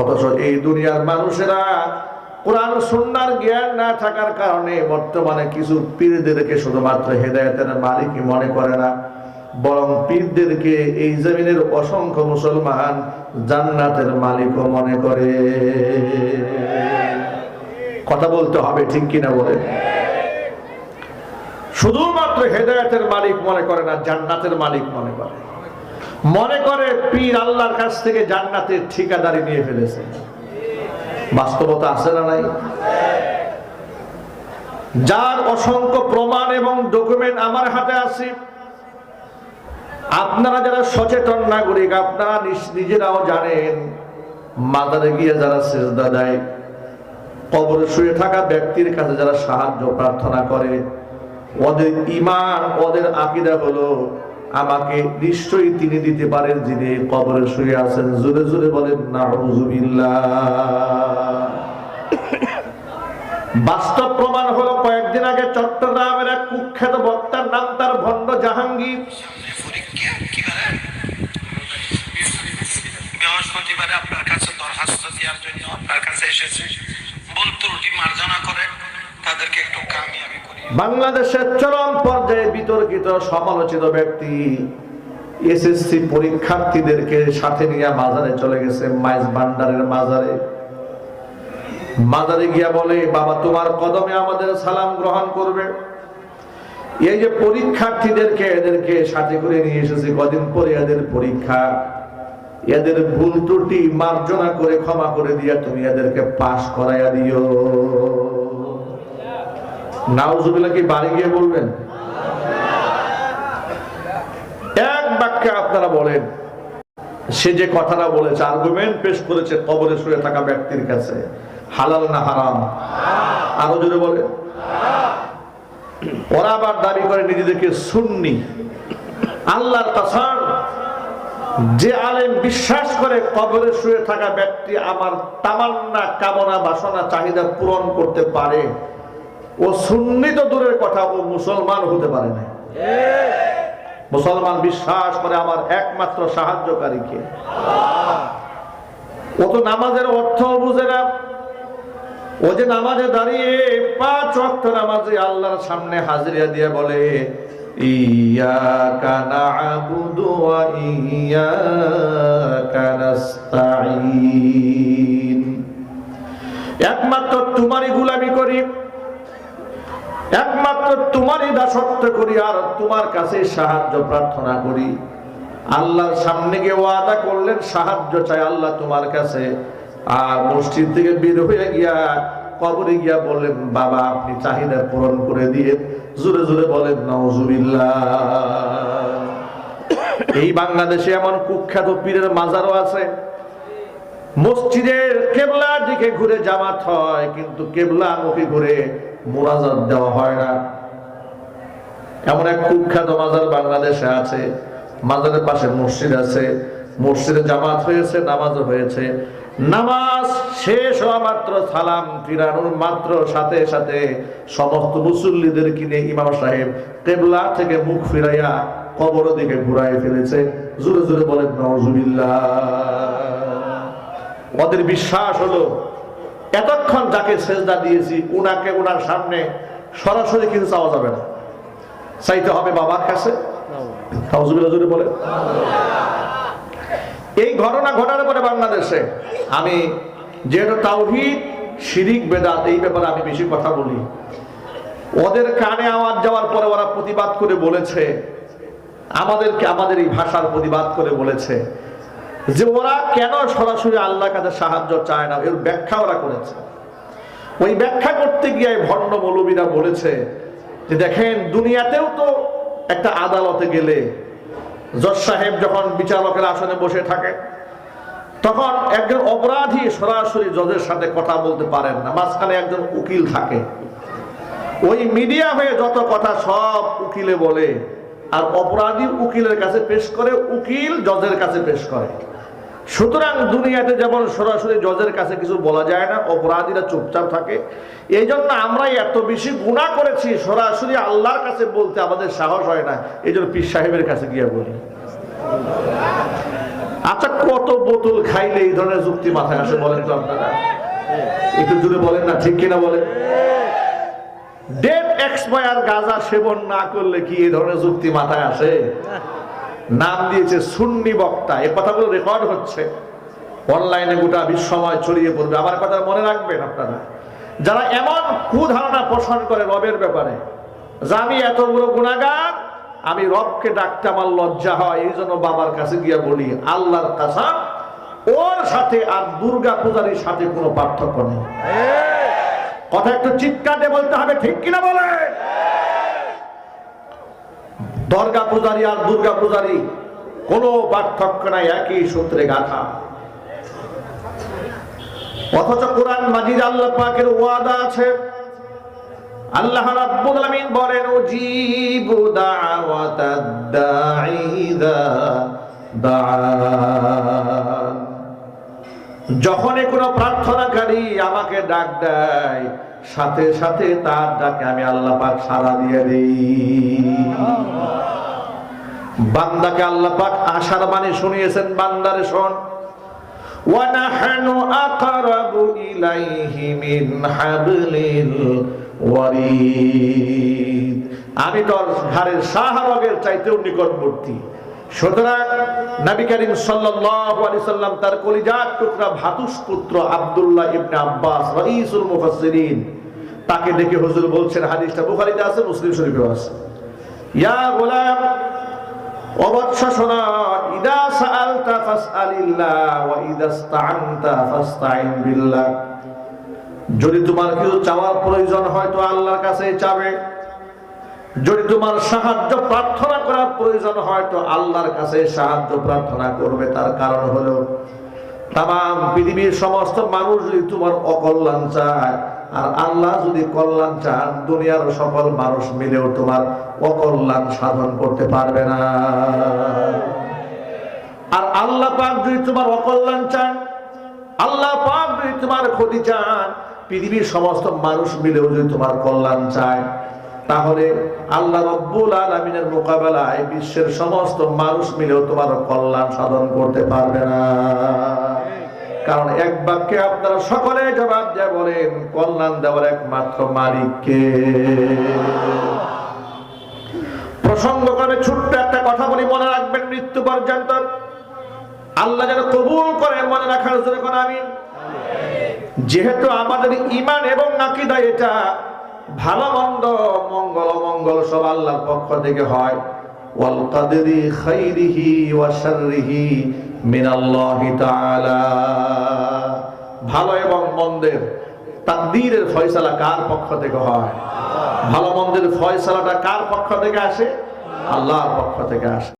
অথচ এই দুনিয়ার মানুষেরা কোরআন সুন্নার জ্ঞান না থাকার কারণে বর্তমানে কিছু পীরদেরকে শুধুমাত্র হেদায়তের মালিকই মনে করে না, বরং পীরদেরকে এই জমিনের অসংখ্য মুসলমান জান্নাতের মালিকও মনে করে। কথা বলতে হবে ঠিক কিনা বলে শুধুমাত্র হেদায়তের মালিক মনে করে না, জান্নাতের মালিক মনে করে। মনে করে পীর আল্লাহর কাছ থেকে জান্নাতের ঠিকাদারি নিয়ে ফেলেছে। বাস্তবতা আছে না নাই? যার অসংখ্য প্রমাণ এবং ডকুমেন্ট আমার হাতে আছে, আপনারা যারা সচেতন নাগরিক, আপনারা নিজ- নিজেরাও জানেন মাদারে গিয়ে যারা সেজদা দেয়, কবরে শুয়ে থাকা ব্যক্তির কাছে যারা সাহায্য প্রার্থনা করে, ওদের ইমান ওদের আকিদা হলো আমাকে নিশ্চয়ই তিনি দিতে পারেন যিনি কবরে শুয়ে আছেন। জোরে জোরে বলেন না বাস্তব প্রমাণ হলো, কয়েকদিন আগে চট্টগ্রামের এক কুখ্যাত বক্তার নাম তার ভণ্ড জাহাঙ্গীর। বৃহস্পতিবারে আপনার কাছে দরখাস্ত দেওয়ার জন্য আপনার কাছে এসেছে। ভুল ত্রুটি মার্জনা করে তাদেরকে একটু কামিয়াবি করি বাংলাদেশের চরম পর্যায়ে বিতর্কিত সমালোচিত ব্যক্তি এসএসসি পরীক্ষার্থীদেরকে সাথে নিয়ে মাজারে চলে গেছে, মাইজ ভান্ডারের মাজারে। মাজারে গিয়া বলে, বাবা, তোমার কদমে আমাদের সালাম গ্রহণ করবে। এই যে পরীক্ষার্থীদেরকে এদেরকে সাথে করে নিয়ে এসেছে, কদিন পরে এদের পরীক্ষা, এদের ভুল ত্রুটি মার্জনা করে ক্ষমা করে দিয়া তুমি এদেরকে পাশ করাইয়া দিও। নাউজুবিল্লাহ কি বাড়ি গিয়ে বলবেন? এক বাক্যে আপনারা বলেন, সে যে কথাটা বলেছে আর্গুমেন্ট পেশ করেছে, কবরে শুয়ে থাকা ব্যক্তির কাছে। হালাল না হারাম? আরও জোরে বলে ওরা আবার দাবি করে নিজেদেরকে সুন্নি। আল্লাহর কাসার যে আলেম বিশ্বাস করে কবরে শুয়ে থাকা ব্যক্তি আমার তামান্না, কামনা, বাসনা, চাহিদা পূরণ করতে পারে ও সুন্নি তো দূরের কথা ও মুসলমান হতে পারে না মুসলমান বিশ্বাস করে আমার একমাত্র সাহায্যকারীকে। ও তো নামাজের অর্থ বুঝে না। ও যে নামাজে দাঁড়িয়ে পাঁচ ওয়াক্ত নামাজে আল্লাহর সামনে হাজিরা দিয়ে বলে একমাত্র তোমারই গোলামি করি। একমাত্র তোমারই দাসত্ব করি আর তোমার কাছে সাহায্য প্রার্থনা করি। আল্লাহর সামনে গিয়ে ওয়াদা করলেন, সাহায্য চাই আল্লাহ তোমার কাছে। আর মসজিদ থেকে বের হয়ে গিয়া কবরে গিয়া বললেন, বাবা, আপনি চাহিদা পূরণ করে দিয়ে জোরে জোরে বলেন নজুবিল্লাহ এই বাংলাদেশে এমন কুখ্যাত পীরের মাজারও আছে। মসজিদের কেবলার দিকে ঘুরে জামাত হয়, কিন্তু কেবলা মুখে ঘুরে মোনাজাত দেওয়া হয় না। এমন এক কুখ্যাত মাজার বাংলাদেশে আছে, মাজারের পাশে মসজিদ আছে, মসজিদে জামাত হয়েছে, নামাজও হয়েছে। নামাজ শেষ হওয়া মাত্র সালাম ফিরানোর মাত্র সাথে সাথে সমস্ত মুসল্লিদের কিনে ইমাম সাহেব কেবলা থেকে মুখ ফিরাইয়া কবর দিকে ঘুরাই ফেলেছে। জোরে জোরে বলেন নজুবিল্লাহ ওদের বিশ্বাস হলো, এতক্ষণ যাকে সেজদা দিয়েছি, উনাকে উনার সামনে সরাসরি কিছু চাওয়া যাবে না। চাইতে হবে বাবার কাছে। বলে এই ঘটনা ঘটার পরে বাংলাদেশে আমি যেহেতু তাওহিদ, শিরিক, বেদাত, এই ব্যাপারে আমি বেশি কথা বলি। ওদের কানে আওয়াজ যাওয়ার পরে ওরা প্রতিবাদ করে বলেছে, আমাদেরকে আমাদের এই ভাষার প্রতিবাদ করে বলেছে যে ওরা কেন সরাসরি আল্লাহ কাছে সাহায্য চায় না? এর ব্যাখ্যা ওরা করেছে। ওই ব্যাখ্যা করতে গিয়ে ভণ্ড মৌলবীরা বলেছে যে দেখেন, দুনিয়াতেও তো একটা আদালতে গেলে জজ সাহেব যখন বিচারকের আসনে বসে থাকে, তখন একজন অপরাধী সরাসরি জজের সাথে কথা বলতে পারেন না। মাঝখানে একজন উকিল থাকে। ওই মিডিয়া হয়ে যত কথা সব উকিলে বলে, আর অপরাধী উকিলের কাছে পেশ করে, উকিল জজের কাছে পেশ করে। সুতরাং দুনিয়াতে যেমন সরাসরি জজের কাছে কিছু বলা যায় না, অপরাধীরা চুপচাপ থাকে। এই জন্য আমরা এত বেশি গুণা করেছি, সরাসরি আল্লাহর কাছে বলতে আমাদের সাহস হয় না। এই জন্য পীর সাহেবের কাছে গিয়ে বলি। আচ্ছা কত বোতল খাইলে এই ধরনের যুক্তি মাথায় আসে বলেন তো আপনারা? একটু জুড়ে বলেন না, ঠিক কিনা বলেন? ডেট এক্সপায়ার গাঁজা সেবন না করলে কি এই ধরনের যুক্তি মাথায় আসে? নাম দিয়েছে সুন্নি বক্তা। এ কথাগুলো রেকর্ড হচ্ছে। অনলাইনে গোটা বিশ্বময় ছড়িয়ে পড়বে। আমার কথা মনে রাখবেন আপনারা। যারা এমন কুধারণা পোষণ করে রবের ব্যাপারে যে আমি এত বড় গুণাগার আমি রবকে ডাকতে আমার লজ্জা হয় এই জন্য বাবার কাছে গিয়ে বলি আল্লাহর কাসাম ওর সাথে আর দুর্গা পূজারীর সাথে কোনো পার্থক্য নেই। কথা একটু চিৎকার দিয়ে বলতে হবে ঠিক কিনা বলে দর্গা পূজারি আর দুর্গা পূজারি, কোনো পার্থক্য নাই, একই সূত্রে গাথা। অথচ কোরআন মাজিদ আল্লাহ পাকের ওয়াদা আছে। আল্লাহ রাব্বুল আলামিন বলেন, উজিবু দাওয়াতাদ দাঈ ইযা দাআন। যখনই কোনো প্রার্থনাকারী আমাকে ডাক দেয়, সাথে সাথে তার ডাকে আমি আল্লাহ পাক সাড়া দিয়ে দিই। বান্দাকে আল্লাহ পাক আশার বাণী শুনিয়েছেন বান্দারে শোন ونحن أقرب إليه من حبل الوريد আমি তোর ঘরের শাহরগের চাইতেও নিকটবর্তী সুতরাং নবী করিম সাল্লাল্লাহু আলাইহি সাল্লাম তার কলিজার টুকরা ভাতুস পুত্র আব্দুল্লাহ ইবনে আব্বাস রাইসুল মুফাসসিরিন তাকে ডেকে হুজুর বলছেন হাদিসটা বুখারীতে আছে মুসলিম শরীফেও আছে ইয়া গোলাম যদি তোমার কিছু চাওয়ার প্রয়োজন হয় তো আল্লাহর কাছে চাবে। যদি তোমার সাহায্য প্রার্থনা করার প্রয়োজন হয় তো আল্লাহর কাছে সাহায্য প্রার্থনা করবে। তার কারণ হলো, তাম, পৃথিবীর সমস্ত মানুষ যদি তোমার অকল্যাণ চায় আর আল্লাহ যদি কল্যাণ চান, দুনিয়ার সকল মানুষ মিলেও তোমার অকল্যাণ সাধন করতে পারবে না। আর আল্লাহ পাক যদি তোমার অকল্যাণ চান, আল্লাহ পাক যদি তোমার ক্ষতি চান, পৃথিবীর সমস্ত মানুষ মিলেও যদি তোমার কল্যাণ চায়, তাহলে আল্লাহ রব্বুল আলমিনের মোকাবেলায় বিশ্বের সমস্ত মানুষ মিলেও তোমার কল্যাণ সাধন করতে পারবে না। কারণ এক বাক্যে আপনারা সকলে জবাব দিয়ে বলেন, কল্যাণ দেওয়ার একমাত্র মালিককে প্রসঙ্গ করে ছোট্ট একটা কথা বলি, মনে রাখবেন, মৃত্যু পর্যন্ত আল্লাহ যেন কবুল করে, মনে রাখার জন্য কোন আমি যেহেতু আমাদের ইমান এবং নাকিদা এটা ভালো মন্দ, মঙ্গল অমঙ্গল সব আল্লাহর পক্ষ থেকে হয়। ওয়াল خيره وشره من الله تعالى ভালো এবং মন্দের তাকদীরের ফয়সালা কার পক্ষ থেকে হয়? ভালো মন্দের ফয়সালাটা কার পক্ষ থেকে আসে? আল্লাহর পক্ষ থেকে আসে।